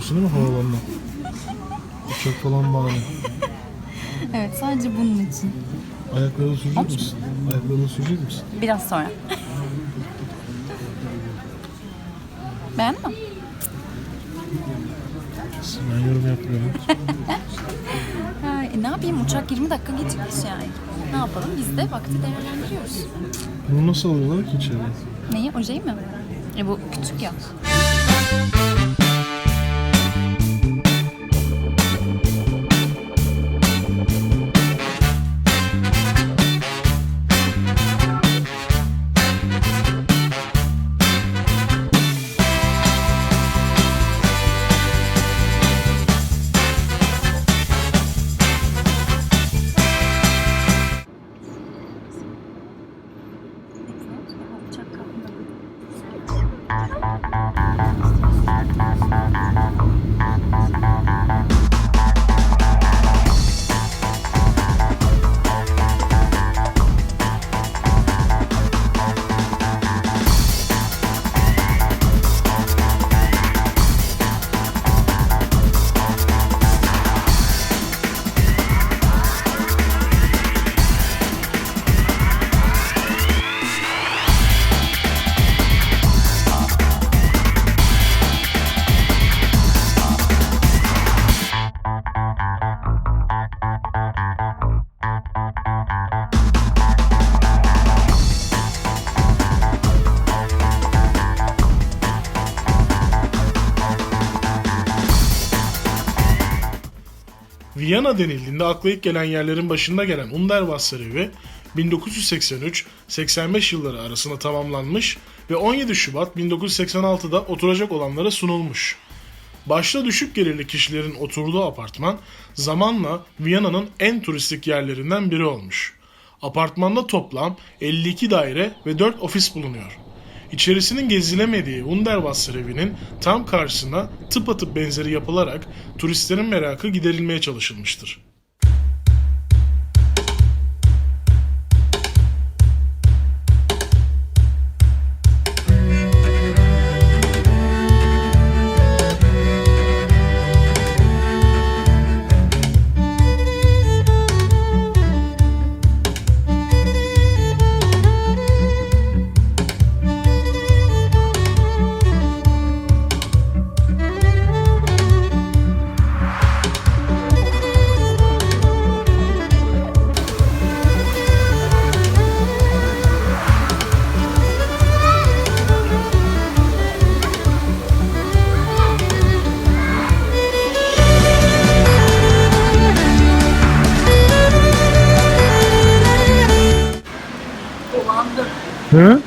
için geliyorsun değil mi havalanına? Uçak falan bana. Evet sadece bunun için. Ayaklarını sürecek misin? Ayaklarını sürecek misin? Biraz sonra. Beğendin mi? Ben yorum yapmıyorum. Ha, e, ne yapayım uçak 20 dakika gecikmiş yani. Ne yapalım biz de vakti değerlendiriyoruz. Bunu nasıl alıyorlar ki içeri? Neyi? Ojeyi mi? E bu küçük ya. Bye. Viyana denildiğinde akla ilk gelen yerlerin başında gelen Underwasser evi 1983-85 yılları arasında tamamlanmış ve 17 Şubat 1986'da oturacak olanlara sunulmuş. Başta düşük gelirli kişilerin oturduğu apartman zamanla Viyana'nın en turistik yerlerinden biri olmuş. Apartmanda toplam 52 daire ve 4 ofis bulunuyor. İçerisinin gezilemediği Wunderwasser evinin tam karşısına tıpatıp benzeri yapılarak turistlerin merakı giderilmeye çalışılmıştır. Huh?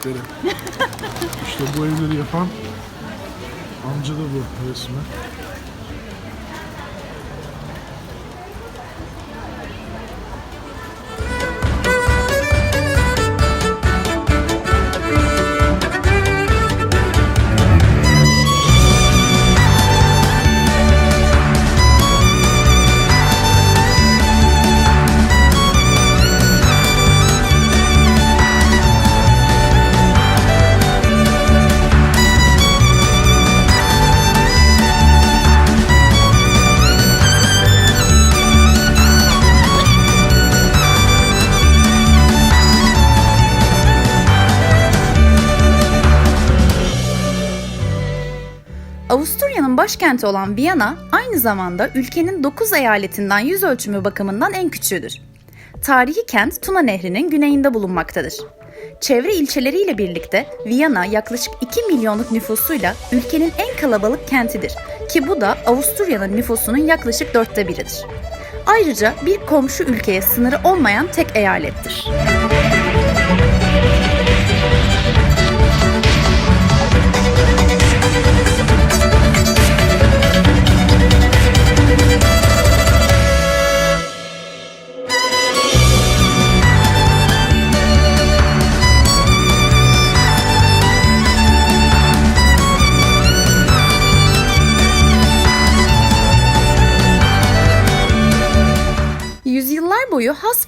Ekmekleri? işte bu evleri yapan amca da bu resmen. Avusturya'nın başkenti olan Viyana aynı zamanda ülkenin 9 eyaletinden yüz ölçümü bakımından en küçüğüdür. Tarihi kent Tuna Nehri'nin güneyinde bulunmaktadır. Çevre ilçeleriyle birlikte Viyana yaklaşık 2 milyonluk nüfusuyla ülkenin en kalabalık kentidir ki bu da Avusturya'nın nüfusunun yaklaşık dörtte biridir. Ayrıca bir komşu ülkeye sınırı olmayan tek eyalettir. Yüzyıllar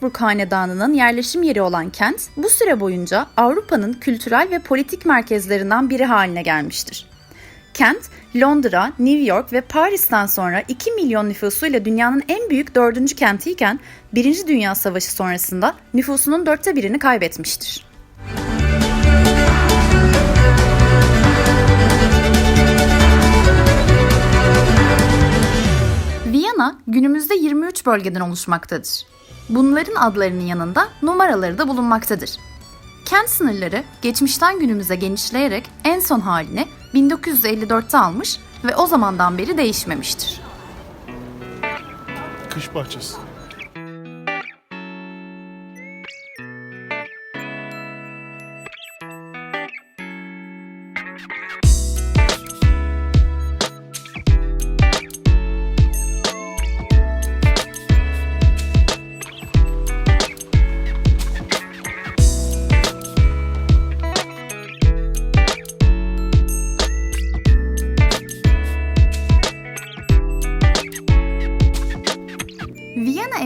Habsburg Hanedanı'nın yerleşim yeri olan kent, bu süre boyunca Avrupa'nın kültürel ve politik merkezlerinden biri haline gelmiştir. Kent, Londra, New York ve Paris'ten sonra 2 milyon nüfusuyla dünyanın en büyük dördüncü kentiyken, Birinci Dünya Savaşı sonrasında nüfusunun dörtte birini kaybetmiştir. Viyana günümüzde 23 bölgeden oluşmaktadır. Bunların adlarının yanında numaraları da bulunmaktadır. Kent sınırları geçmişten günümüze genişleyerek en son halini 1954'te almış ve o zamandan beri değişmemiştir. Kış bahçesi.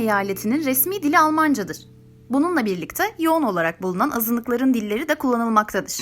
Eyaletinin resmi dili Almancadır. Bununla birlikte yoğun olarak bulunan azınlıkların dilleri de kullanılmaktadır.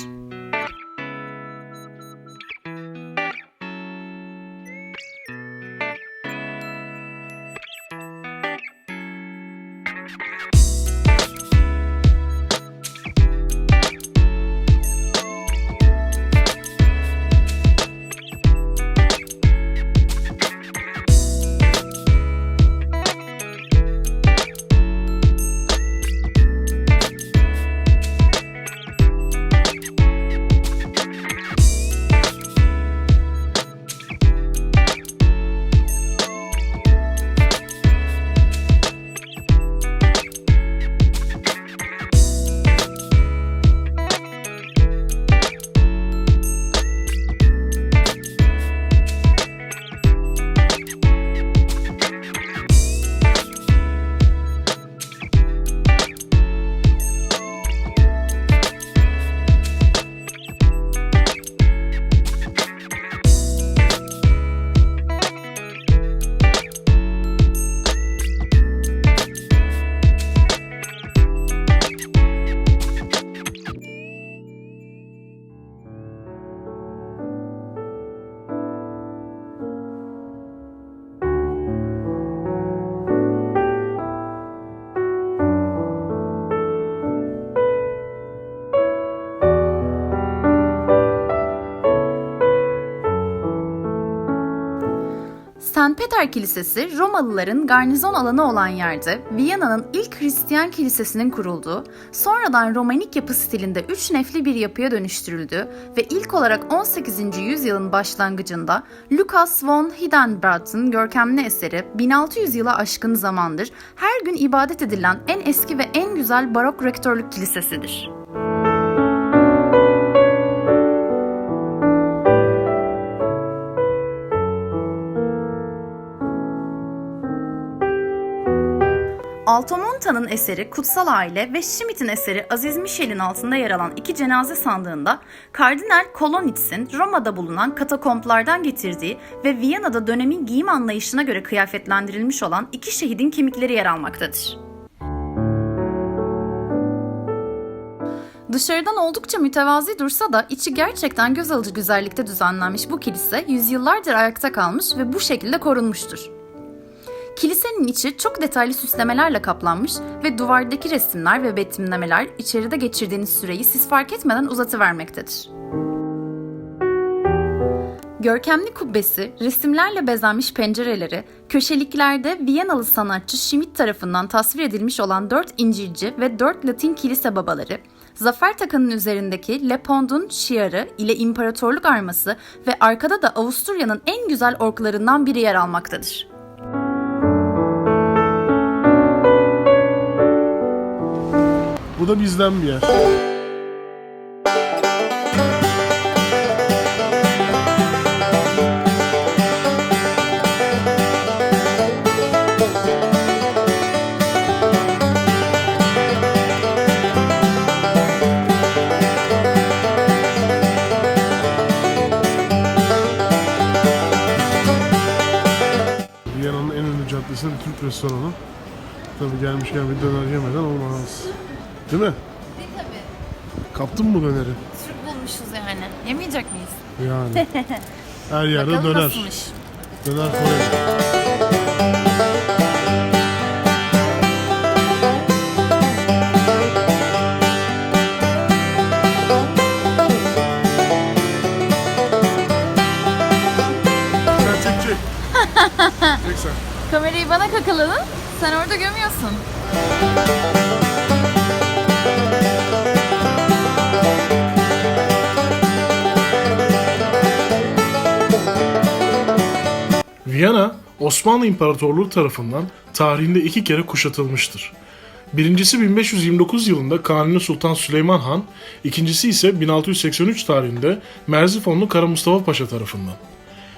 Peter Kilisesi Romalıların garnizon alanı olan yerde Viyana'nın ilk Hristiyan kilisesinin kurulduğu, sonradan Romanik yapı stilinde üç nefli bir yapıya dönüştürüldüğü ve ilk olarak 18. yüzyılın başlangıcında Lucas von Hildenbrandt'ın görkemli eseri 1600 yıla aşkın zamandır her gün ibadet edilen en eski ve en güzel barok rektörlük kilisesidir. Altomonta'nın eseri Kutsal Aile ve Schmidt'in eseri Aziz Michel'in altında yer alan iki cenaze sandığında Kardinal Kolonitz'in Roma'da bulunan katakomplardan getirdiği ve Viyana'da dönemin giyim anlayışına göre kıyafetlendirilmiş olan iki şehidin kemikleri yer almaktadır. Dışarıdan oldukça mütevazi dursa da içi gerçekten göz alıcı güzellikte düzenlenmiş bu kilise yüzyıllardır ayakta kalmış ve bu şekilde korunmuştur. Kilisenin içi çok detaylı süslemelerle kaplanmış ve duvardaki resimler ve betimlemeler içeride geçirdiğiniz süreyi siz fark etmeden uzatıvermektedir. Görkemli kubbesi, resimlerle bezenmiş pencereleri, köşeliklerde Viyanalı sanatçı Schmidt tarafından tasvir edilmiş olan dört İncilci ve dört Latin kilise babaları, zafer takının üzerindeki Le Pond'un şiarı ile imparatorluk arması ve arkada da Avusturya'nın en güzel orklarından biri yer almaktadır. Bu da bizden bir yer. Viyana'nın en ünlü caddesinde bir Türk restoranı. Tabii gelmişken bir döner Kaptın mı döneri? Türk bulmuşuz yani. Yemeyecek miyiz? Yani. Her yerde döner. Döner forever. Sen çek çek. çek sen. Kamerayı bana kakaladın. Sen orada gömüyorsun. Viyana, Osmanlı İmparatorluğu tarafından tarihinde iki kere kuşatılmıştır. Birincisi 1529 yılında Kanuni Sultan Süleyman Han, ikincisi ise 1683 tarihinde Merzifonlu Kara Mustafa Paşa tarafından.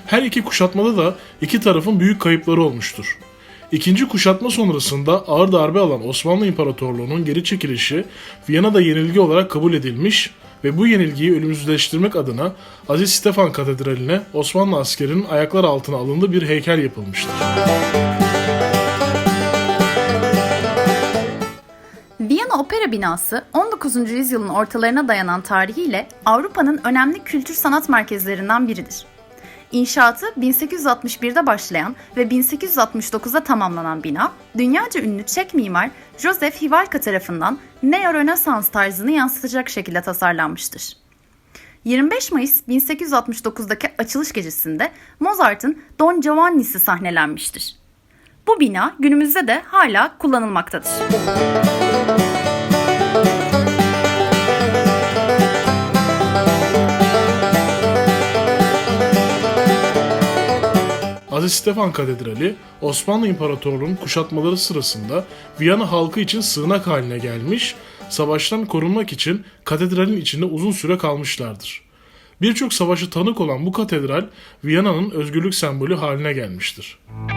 Her iki kuşatmada da iki tarafın büyük kayıpları olmuştur. İkinci kuşatma sonrasında ağır darbe alan Osmanlı İmparatorluğu'nun geri çekilişi Viyana'da yenilgi olarak kabul edilmiş ve bu yenilgiyi ölümsüzleştirmek adına Aziz Stefan Katedrali'ne Osmanlı askerinin ayaklar altına alındığı bir heykel yapılmıştır. Viyana Opera binası 19. yüzyılın ortalarına dayanan tarihiyle Avrupa'nın önemli kültür sanat merkezlerinden biridir. İnşaatı 1861'de başlayan ve 1869'da tamamlanan bina, dünyaca ünlü Çek mimar Josef Hivalka tarafından Neo-Rönesans tarzını yansıtacak şekilde tasarlanmıştır. 25 Mayıs 1869'daki açılış gecesinde Mozart'ın Don Giovanni'si sahnelenmiştir. Bu bina günümüzde de hala kullanılmaktadır. Aziz Stefan Katedrali, Osmanlı İmparatorluğu'nun kuşatmaları sırasında Viyana halkı için sığınak haline gelmiş, savaştan korunmak için katedralin içinde uzun süre kalmışlardır. Birçok savaşı tanık olan bu katedral, Viyana'nın özgürlük sembolü haline gelmiştir. İkinci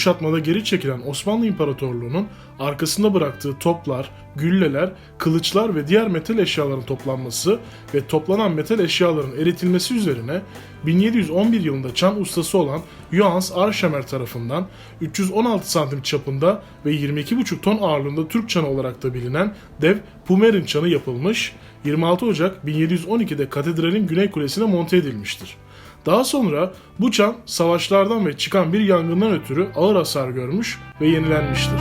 kuşatmada geri çekilen Osmanlı İmparatorluğu'nun arkasında bıraktığı toplar, gülleler, kılıçlar ve diğer metal eşyaların toplanması ve toplanan metal eşyaların eritilmesi üzerine 1711 yılında çan ustası olan Johannes Archemer tarafından 316 santim çapında ve 22,5 ton ağırlığında Türk çanı olarak da bilinen dev Pumerin çanı yapılmış, 26 Ocak 1712'de katedralin güney kulesine monte edilmiştir. Daha sonra bu çan savaşlardan ve çıkan bir yangından ötürü ağır hasar görmüş ve yenilenmiştir.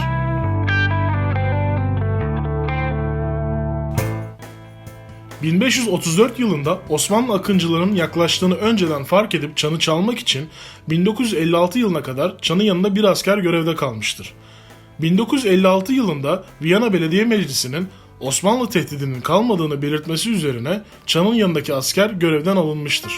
...1534 yılında Osmanlı akıncılarının yaklaştığını önceden fark edip çanı çalmak için 1956 yılına kadar çanın yanında bir asker görevde kalmıştır. 1956 yılında Viyana Belediye Meclisi'nin Osmanlı tehdidinin kalmadığını belirtmesi üzerine çanın yanındaki asker görevden alınmıştır.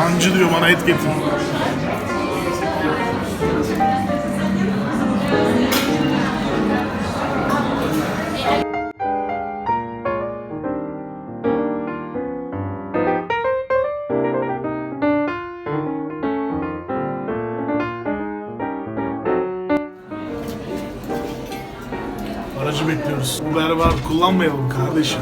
Hancı diyor bana et getir. Aracı bekliyoruz. Berbat kullanmayalım kardeşim.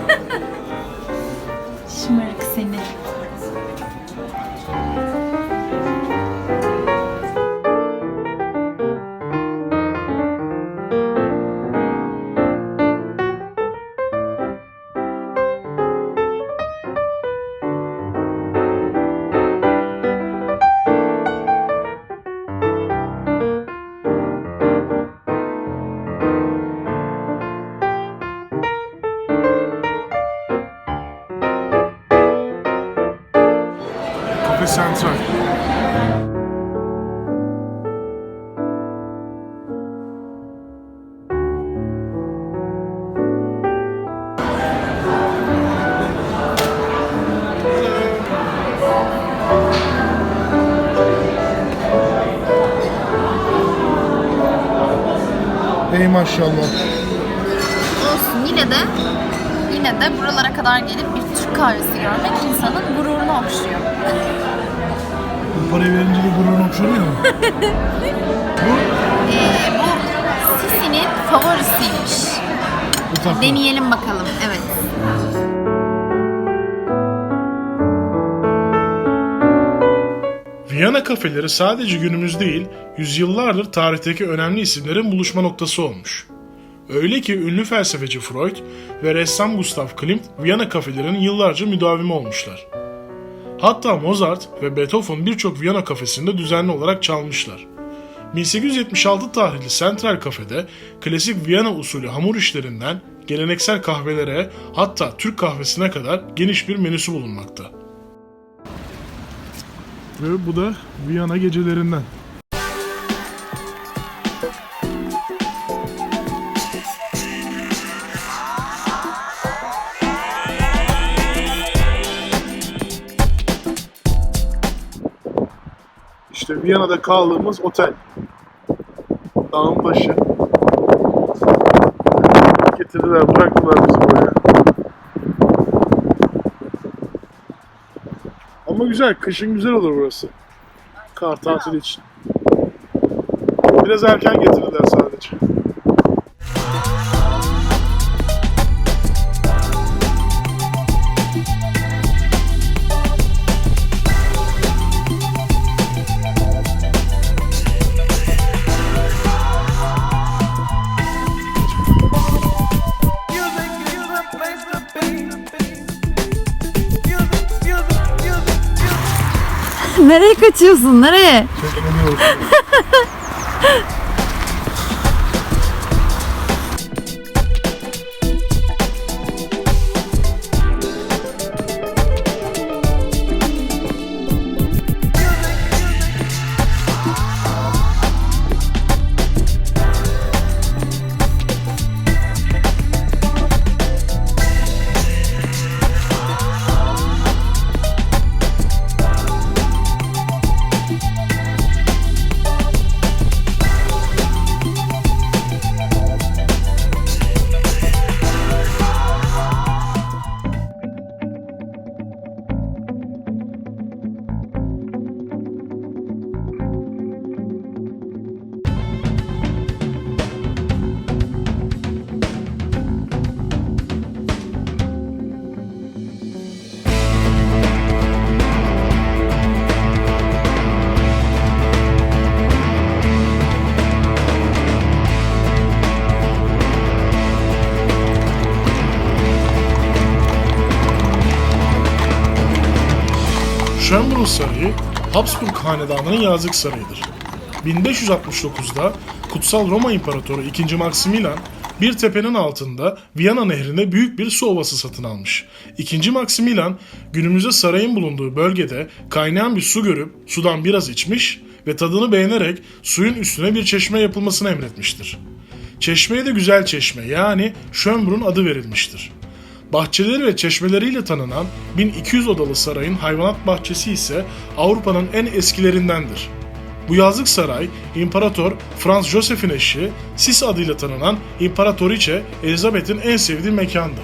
Ey maşallah. Olsun yine de yine de buralara kadar gelip bir Türk kahvesi görmek insanın gururunu okşuyor. Bu parayı verince de gururun okşanıyor mu? bu, Ee, bu Sisi'nin favorisiymiş. bu. Deneyelim bakalım. Evet. Viyana kafeleri sadece günümüz değil, yüzyıllardır tarihteki önemli isimlerin buluşma noktası olmuş. Öyle ki ünlü felsefeci Freud ve ressam Gustav Klimt Viyana kafelerinin yıllarca müdavimi olmuşlar. Hatta Mozart ve Beethoven birçok Viyana kafesinde düzenli olarak çalmışlar. 1876 tarihli Central Cafe'de klasik Viyana usulü hamur işlerinden geleneksel kahvelere hatta Türk kahvesine kadar geniş bir menüsü bulunmakta. Ve bu da Viyana gecelerinden. İşte Viyana'da kaldığımız otel. Dağın başı. Getirdiler, bıraktılar bizi buraya. Güzel, kışın güzel olur burası. Kar tatili için. Biraz erken getirdiler sadece. Kaçıyorsun? Nereye? Çekilemiyorum. Habsburg Hanedanı'nın yazlık sarayıdır. 1569'da Kutsal Roma İmparatoru 2. Maximilian bir tepenin altında Viyana nehrinde büyük bir su ovası satın almış. 2. Maximilian günümüzde sarayın bulunduğu bölgede kaynayan bir su görüp sudan biraz içmiş ve tadını beğenerek suyun üstüne bir çeşme yapılmasını emretmiştir. Çeşmeye de güzel çeşme yani Schönbrunn adı verilmiştir. Bahçeleri ve çeşmeleriyle tanınan 1200 odalı sarayın hayvanat bahçesi ise Avrupa'nın en eskilerindendir. Bu yazlık saray, İmparator Franz Joseph'in eşi, Sis adıyla tanınan İmparatoriçe Elizabeth'in en sevdiği mekandı.